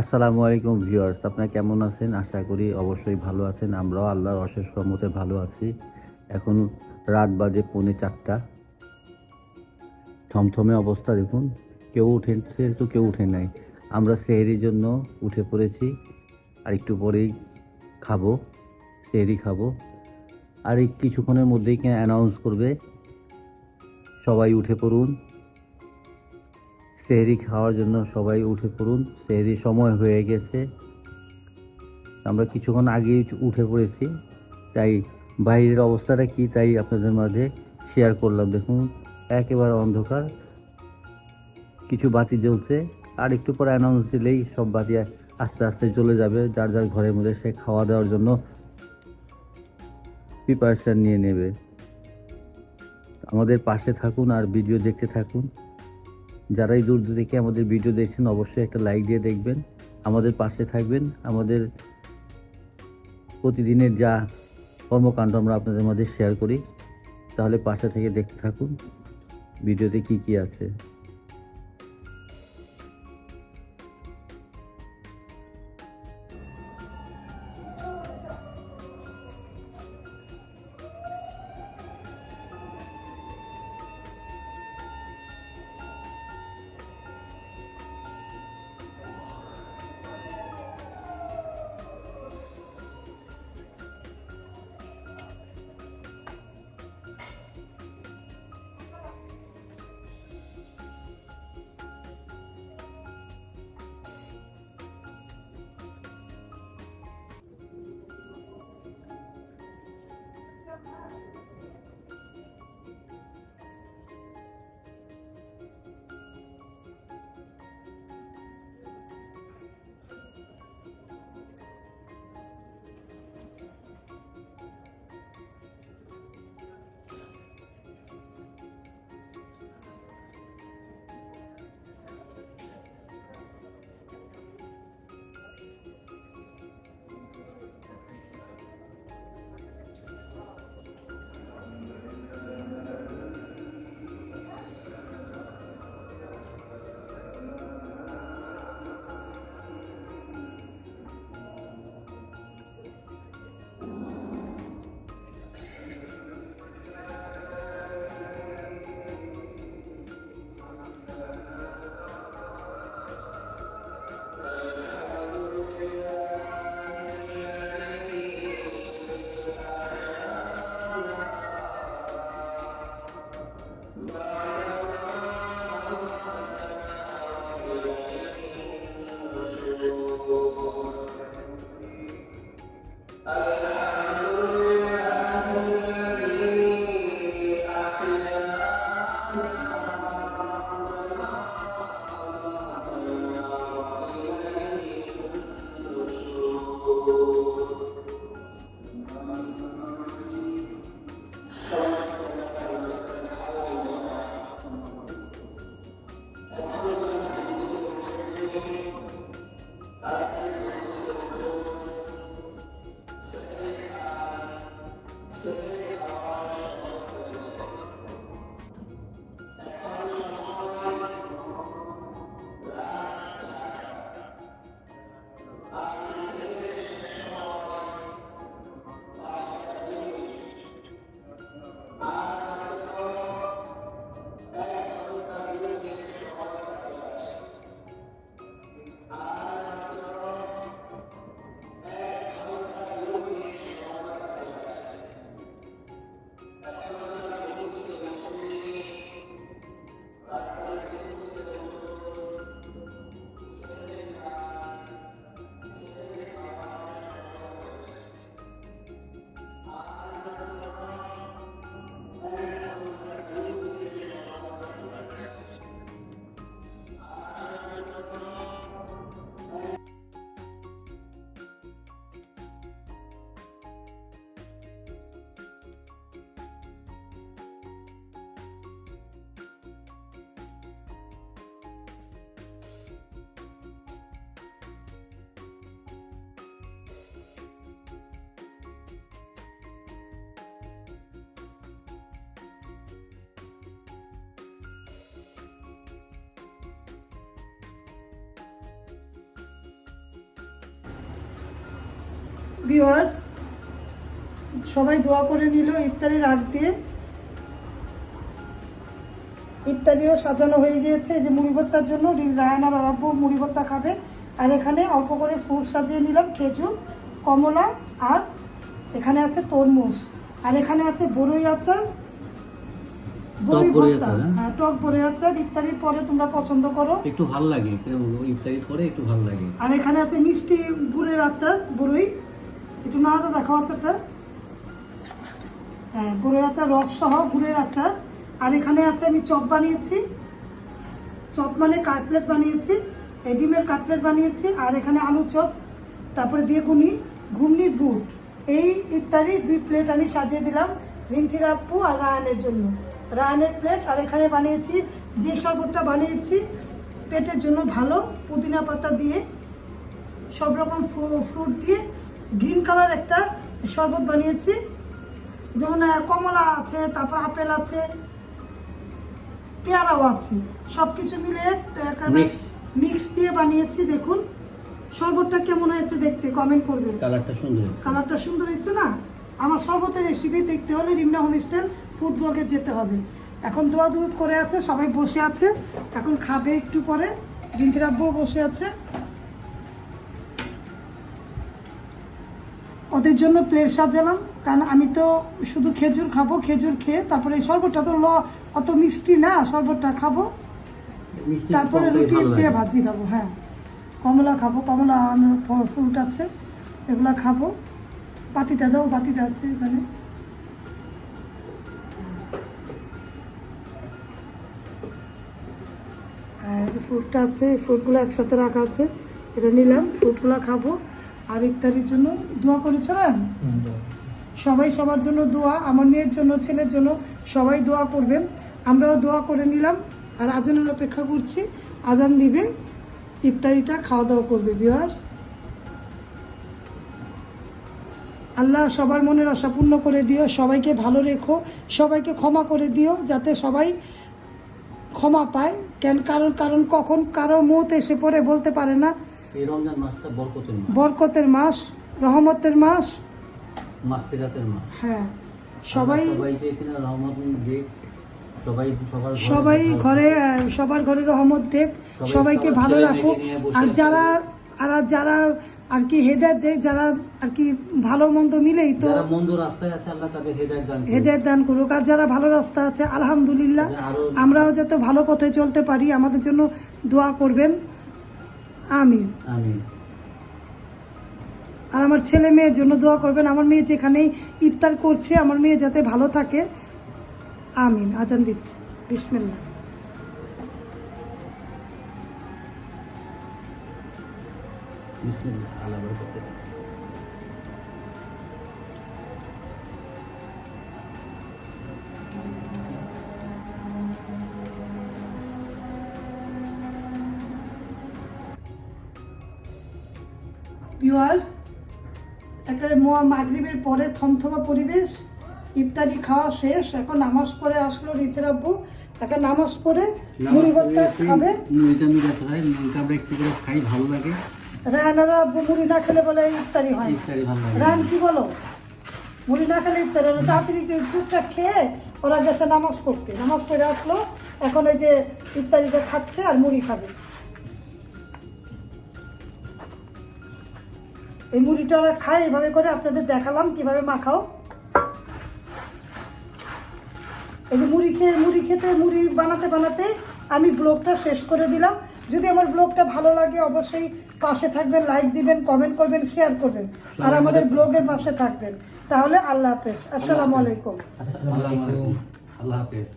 আসসালামু আলাইকুম ভিউয়ার্স, আপনারা কেমন আছেন? আশা করি অবশ্যই ভালো আছেন। আমরাও আল্লাহর অশেষ রহমতে ভালো আছি। এখন রাত বাজে পৌনে চারটা। থমথমে অবস্থা দেখুন। কেউ উঠেছে তো কেউ উঠে নাই, আমরা সেহেরির জন্য উঠে পড়েছি। আর একটু পরেই খাব, সেহরি খাব। আর কিছুক্ষণের মধ্যেই অ্যানাউন্স করবে? সবাই উঠে পড়ুন। সেহরি খাওয়ার জন্য সবাই উঠে পড়ুন। সেহরি সময় হয়ে গেছে। আমরা কিছুক্ষণ আগেই উঠে পড়েছি। তাই বাইরের অবস্থাটা কি তাই আপনাদের মাঝে শেয়ার করলাম। দেখুন, একেবারে অন্ধকার। কিছু বাতি জ্বলছে। আর একটু পরে অ্যানাউন্স দিলেই সব বাতি আস্তে আস্তে চলে যাবে। যার যার ঘরের মধ্যে সে খাওয়া দাওয়ার জন্য প্রিপারেশান নিয়ে নেবে। আমাদের পাশে থাকুন আর ভিডিও দেখতে থাকুন। যারাই দূর দূর থেকে আমাদের ভিডিও দেখছেন, অবশ্যই একটা লাইক দিয়ে দেখবেন। আমাদের পাশে থাকবেন। আমাদের প্রতিদিনের যা কর্মকাণ্ড আমরা আপনাদের মাঝে শেয়ার করি। তাহলে পাশে থেকে দেখতে থাকুন। ভিডিওতে কি কি আছে? Uh, ভিউয়ার্স সবাই দোয়া করে নিল ইফতারির আগ দিয়ে। ইফতারিও সাজানো হয়ে গিয়েছে যে মুড়ি ভর্তার জন্য রায়নার অরব্য মুড়ি ভর্তা খাবে। আর এখানে অল্প করে ফ্রুট সাজিয়ে নিলাম খেজুর কমলা আর এখানে আছে তরমুজ। আর এখানে আছে বড়ই আচার। বড়ই বড়ই ভর্তা। হ্যাঁ? টক বড়ই আচার। ইফতারির পরে তোমরা পছন্দ করো। একটু ভালো লাগে ইফতারি পরে একটু ভালো লাগে। আর এখানে আছে মিষ্টি গুড়ের আচার বড়ই একটু নাড়াতে দেখো আচারটা। হ্যাঁ বড়ই আচার, রস সহ গুড়ের আচার। আর এখানে আছে আমি চপ বানিয়েছি। চপ মানে কাটলেট বানিয়েছি এই ডিমের কাটলেট বানিয়েছি, আর এখানে আলু চপ, তারপরে বেগুনি ঘুমনি বুট। এই ইত্যাদি দুই প্লেট আমি সাজিয়ে দিলাম রিন্থির আপু আর রায়ানের জন্য। রায়ানের প্লেট, আর এখানে বানিয়েছি যে শরবতটা বানিয়েছি, পেটের জন্য ভালো, পুদিনা পাতা দিয়ে। সব রকম ফ্রুট দিয়ে গ্রিন কালার একটা শরবত বানিয়েছি। যেমন কমলা আছে তারপর আপেল আছে পেয়ারাও আছে। সব কিছু মিলে. মিক্স দিয়ে বানিয়েছি দেখুন। শরবতটা কেমন হয়েছে দেখতে কমেন্ট করবেন। কালারটা সুন্দর কালারটা সুন্দর হয়েছে না? আমার শরবতের রেসিপি দেখতে হলে রিমনা হোমস্টেল ফুড ব্লগে যেতে হবে। এখন দোয়া দুরুদ করে আছে সবাই বসে আছে। এখন খাবে একটু পরে। রিন্তিরাব্বুও বসে আছে। ওদের জন্য প্লেট সাজালাম। কারণ আমি তো শুধু খেজুর খাব খেজুর খেয়ে তারপরে শরবতটা তো ল অত মিষ্টি না শরবতটা খাব। তারপরে রুটি দিয়ে ভাজি খাব হ্যাঁ। কমলা খাব কমলা ফ্রুট আছে এগুলো খাব। বাটিটা দাও বাটিটা আছে এখানে। হ্যাঁ ফ্রুটটা আছে ফ্রুটগুলো একসাথে রাখা আছে। এটা নিলাম ফ্রুটগুলো খাব। আর ইফতারির জন্য দোয়া করেছ না সবাই সবার জন্য দোয়া, আমার মেয়ের জন্য, ছেলের জন্য সবাই দোয়া করবেন। আমরাও দোয়া করে নিলাম। আর আজানের অপেক্ষা করছি। আজান দিবে, ইফতারিটা খাওয়া দাওয়া করবে ভিউয়ার্স আল্লাহ সবার মনের আশা পূর্ণ করে দিও। সবাইকে ভালো রেখো। সবাইকে ক্ষমা করে দিও, যাতে সবাই ক্ষমা পায়। কেন কারণ কারণ কখন কারও মত এসে পড়ে বলতে পারে না। এই রমজান মাসটা বরকতের মাস। বরকতের মাস রহমতের মাস। হ্যাঁ সবাই সবাইকে কিনা রহমত দিক সবাই ঘরে সবাই ঘরে সবার ঘরে রহমত দেখ সবাইকে ভালো রাখো। আর যারা আর যারা আর কি হেদায়ত দেয় যারা আর কি ভালো মন্দ মিলেই তো মন্দ রাস্তায় আছে আল্লাহ তাদের হেদায়েত দান হেদায়ত দান করুক। আর যারা ভালো রাস্তা আছে আলহামদুলিল্লাহ আমরাও যাতে ভালো পথে চলতে পারি আমাদের জন্য দোয়া করবেন। আমিন। আমিন। আর আমার ছেলে মেয়ের জন্য দোয়া করবেন। আমার মেয়ে যেখানেই ইফতার করছে আমার মেয়ে যাতে ভালো থাকে। আমিন। আজান দিচ্ছে। বিসমিল্লা বিসমিল্লাহ আল্লাহ ভিউয়ার্স একটা মাগরিবের পরে থমথমা পরিবেশ ইফতারি খাওয়া শেষ এখন নামাজ পড়ে আসলো রীতির আব্বু এখন নামাজ পড়ে মুড়ি ভর্তা খাবে। মুড়িটা মিলে খাই মুড়িটা আমরা একটু করে খাই ভালো লাগে। রায়নারা আব্বু মুড়ি না খেলে বলে ইফতারি হয়। রান কি বলো? মুড়ি না খেলে ইফতারি হলো তাড়াতাড়ি টুকটাক খেয়ে ওরা গেছে নামাজ পড়তে। নামাজ পড়ে আসলো এখন এই যে ইফতারিটা খাচ্ছে আর মুড়ি খাবে। এই মুড়িটা ওরা খায় এভাবে করে আপনাদের দেখালাম কীভাবে মাখাও। এই যে মুড়ি খেয়ে মুড়ি খেতে মুড়ি বানাতে বানাতে আমি ব্লগটা শেষ করে দিলাম। যদি আমার ব্লগটা ভালো লাগে অবশ্যই পাশে থাকবেন লাইক দিবেন কমেন্ট করবেন শেয়ার করবেন। আর আমাদের ব্লগের পাশে থাকবেন। তাহলে আল্লাহ হাফেজ। আসসালামু আলাইকুম। আসসালামু আলাইকুম। আল্লাহ হাফেজ।